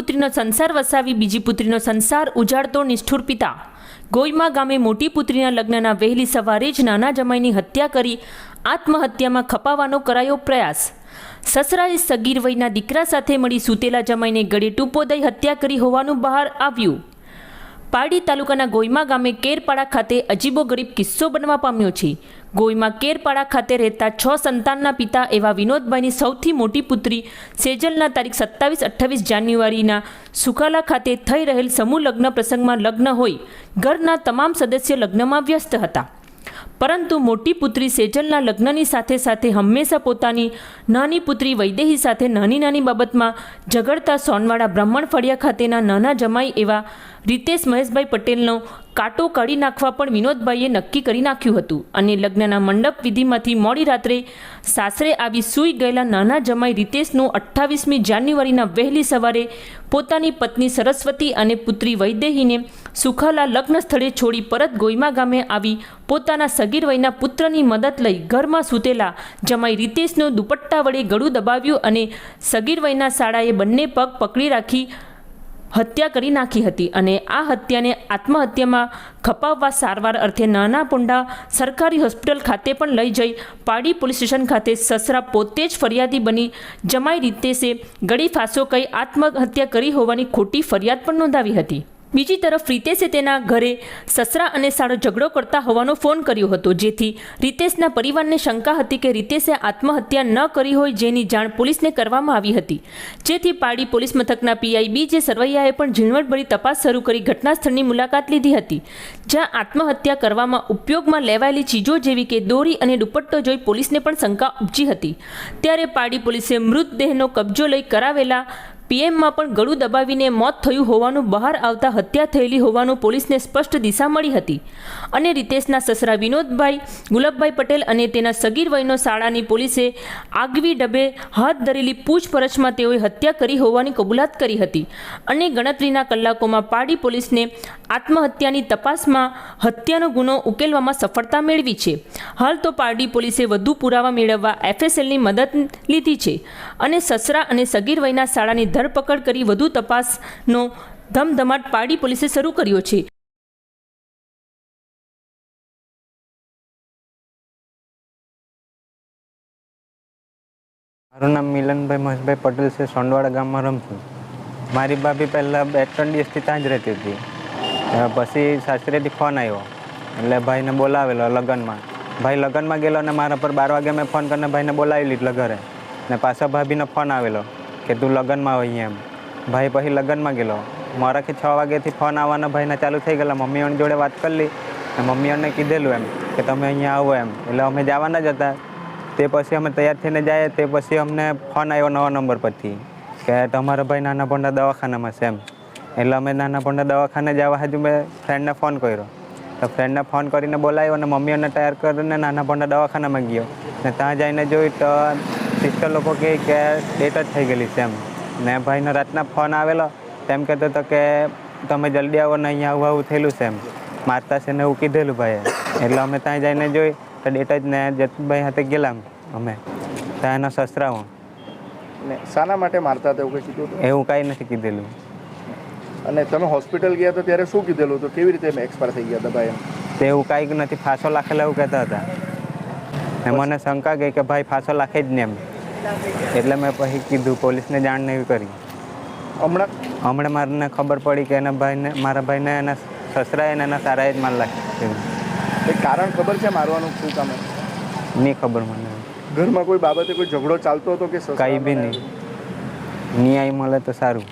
પુત્રીનો સંસાર વસાવી, બીજી પુત્રીનો સંસાર ઉજાડતો નિષ્ઠુર પિતા. ગોઈમા ગામે મોટી પુત્રીના લગ્નના વહેલી સવારે જ નાના જમાઈની હત્યા કરી આત્મહત્યામાં ખપાવવાનો કરાયો પ્રયાસ. સસરાએ સગીર વયના દીકરા સાથે મળી સૂતેલા જમાઈને ગળે ટૂંપો દઈ હત્યા કરી હોવાનું બહાર આવ્યું. પારડી તાલુકાના ગોઈમા ગામે કેરપાડા ખાતે અજીબો ગરીબ કિસ્સો બનવા પામ્યો છે. ગોઈમાં કેરપાડા ખાતે રહેતા છ સંતાનના પિતા એવા વિનોદભાઈની સૌથી મોટી પુત્રી સેજલના તારીખ સત્તાવીસ અઠ્ઠાવીસ જાન્યુઆરીના સુખાલા ખાતે થઈ રહેલ સમૂહ લગ્ન પ્રસંગમાં લગ્ન હોય. ઘરના તમામ સદસ્ય લગ્નમાં વ્યસ્ત હતા. પરંતુ મોટી પુત્રી સેજલના લગ્નની સાથે સાથે હંમેશા પોતાની નાની પુત્રી વૈદેહી સાથે નાની નાની બાબતમાં ઝઘડતા સોનવાડા બ્રાહ્મણ ફળિયા ખાતેના નાના જમાઈ એવા રીતેશ મહેશભાઈ પટેલનો કાંટો કાઢી નાખવા પણ વિનોદભાઈએ નક્કી કરી નાખ્યું હતું અને લગ્નના મંડપ વિધિમાંથી મોડી રાત્રે સાસરે આવી સૂઈ ગયેલા નાના જમાઈ રીતેશનું અઠ્ઠાવીસમી જાન્યુઆરીના વહેલી સવારે પોતાની પત્ની સરસ્વતી અને પુત્રી વૈદેહીને સુખાલા લગ્ન સ્થળે છોડી પરત ગોઈમા ગામે આવી પોતાના સગીર વયના પુત્રની મદદ લઈ ઘરમાં સૂતેલા જમાઈ રીતેશનું દુપટ્ટા વડે ગળું દબાવ્યું અને સગીર વયના શાળાએ બંને પગ પકડી રાખી હત્યા કરી નાખી હતી અને આ હત્યાને આત્મહત્યામાં ખપાવવા સારવાર અર્થે નાના પુંડા સરકારી હોસ્પિટલ ખાતે પણ લઈ જઈ પાડી પોલીસ સ્ટેશન ખાતે સસરા પોતે જ ફરિયાદી બની. જમાઈ રીતેશે ગળી ફાંસો કહી આત્મહત્યા કરી હોવાની ખોટી ફરિયાદ પણ નોંધાવી હતી. બીજી તરફ રીતેશે તેના ઘરે સસરા અને સાળો ઝઘડો કરતા હોવાનો ફોન કર્યો હતો. જેથી રીતેશના પરિવારને શંકા હતી કે રીતેશે આત્મહત્યા ન કરી હોય જેની જાણ પોલીસને કરવામાં આવી હતી. જેથી પાડી પોલીસ મથકના પીઆઈ બી જે સરવૈયાએ પણ ઝીણવટભરી તપાસ શરૂ કરી ઘટનાસ્થળની મુલાકાત લીધી હતી. જ્યાં આત્મહત્યા કરવામાં ઉપયોગમાં લેવાયેલી ચીજો જેવી કે દોરી અને દુપટ્ટો જોઈ પોલીસને પણ શંકા ઉપજી હતી. ત્યારે પાડી પોલીસે મૃતદેહનો કબજો લઈ કરાવેલા પીએમમાં પણ ગળું દબાવીને મોત થયું હોવાનું બહાર આવતા હત્યા થયેલી હોવાનું પોલીસને સ્પષ્ટ દિશા મળી હતી. અને રીતેશના સસરા વિનોદભાઈ, ગુલાબભાઈ પટેલ અને તેના સગીર વયનો શાળાની પોલીસે આગવી ડબે હાથ ધરેલી પૂછપરછમાં તેઓએ હત્યા કરી હોવાની કબૂલાત કરી હતી અને ગણતરીના કલાકોમાં પાડી પોલીસને આત્મહત્યાની તપાસમાં હત્યાનો ગુનો ઉકેલવામાં સફળતા મેળવી છે. હાલ તો પારડી પોલીસે વધુ પુરાવા મેળવવા એફએસએલની મદદ લીધી છે અને સસરા અને સગીર વયના શાળાની ધરપકડ કરી વધુ તપાસનો ધમધમાટ પાડી પોલીસે શરૂ કર્યો છે. મારું નામ મિલનભાઈ મહેશભાઈ પટેલ છે, સોંડવાડા ગામમાં રમતું મારી ભાભી પહેલાં બે ત્રણ દિવસથી ત્યાં જ રહેતી હતી. પછી સાસરેથી ફોન આવ્યો. એટલે ભાઈને બોલાવેલો લગ્નમાં. ભાઈ લગ્નમાં ગયેલો અને મારા પર બાર વાગે મેં ફોન કરીને ભાઈને બોલાવી લીધલો ઘરે. ને પાછા ભાભીનો ફોન આવેલો. કે તું લગ્નમાં હોય એમ. ભાઈ પછી લગ્નમાં ગયેલો. મારાથી છ વાગ્યાથી ફોન આવવાના ભાઈને ચાલુ થઈ ગયેલા. મમ્મીઓની જોડે વાત કરી લી. મમ્મી મમ્મીઓને કીધેલું એમ કે તમે અહીંયા આવો એમ. એટલે અમે જવાના જ હતા. તે પછી અમે તૈયાર થઈને જાય, તે પછી અમને ફોન આવ્યો નવા નંબર પરથી કે તમારા ભાઈ નાના પોંડા દવાખાનામાં છે એમ. એટલે અમે નાના પોંડા દવાખાને જવા હજુ મેં ફ્રેન્ડને ફોન કર્યો. તો ફ્રેન્ડને ફોન કરીને બોલાવ્યો અને મમ્મીઓને તૈયાર કરીને નાના પોંડા દવાખાનામાં ગયો. ને ત્યાં જઈને જોઈ તો સિસ્ટર લોકો કહે કે ડેટ જ થઈ ગયેલી છે એમ. ને ભાઈનો રાતના ફોન આવેલો તેમ કહેતો હતો કે તમે જલ્દી આવો ને અહીંયા આવું આવું થયેલું છે એમ. મારતા છે ને એવું કીધેલું ભાઈએ. એટલે અમે ત્યાં જઈને જોઈ તો ડેટ જ ને જતભાઈ હાથે ગયેલા અમે. ત્યાં એનો સસરા હું. ને શાના માટે મારતા હતા એવું કંઈ કીધું એવું કાંઈ નથી કીધેલું. અને તમે હોસ્પિટલ ગયા તો ત્યારે શું કીધેલું હતું? કેવી રીતે એક્સપાયર થઈ ગયા હતા ભાઈ તે એવું કાંઈક નથી ફાંસો લાખેલા એવું કહેતા હતા. મને શંકા ગઈ કે ભાઈ ફાંસો લાખે જ ને એમ. એટલે મેં પછી કીધું પોલીસને જાણ નહીં કરી. હમણાં? હમણાં મારને ખબર પડી કે એના ભાઈને મારા ભાઈને એના સસરાએ ને એના સારાએ જ માર લાખી કંઈ કારણ ખબર છે મારવાનું શું કામ? નહીં ખબર મને. ઘરમાં કોઈ બાબતે કોઈ ઝઘડો ચાલતો હતો કે કાંઈ બી નહીં. ન્યાય મળે તો સારું.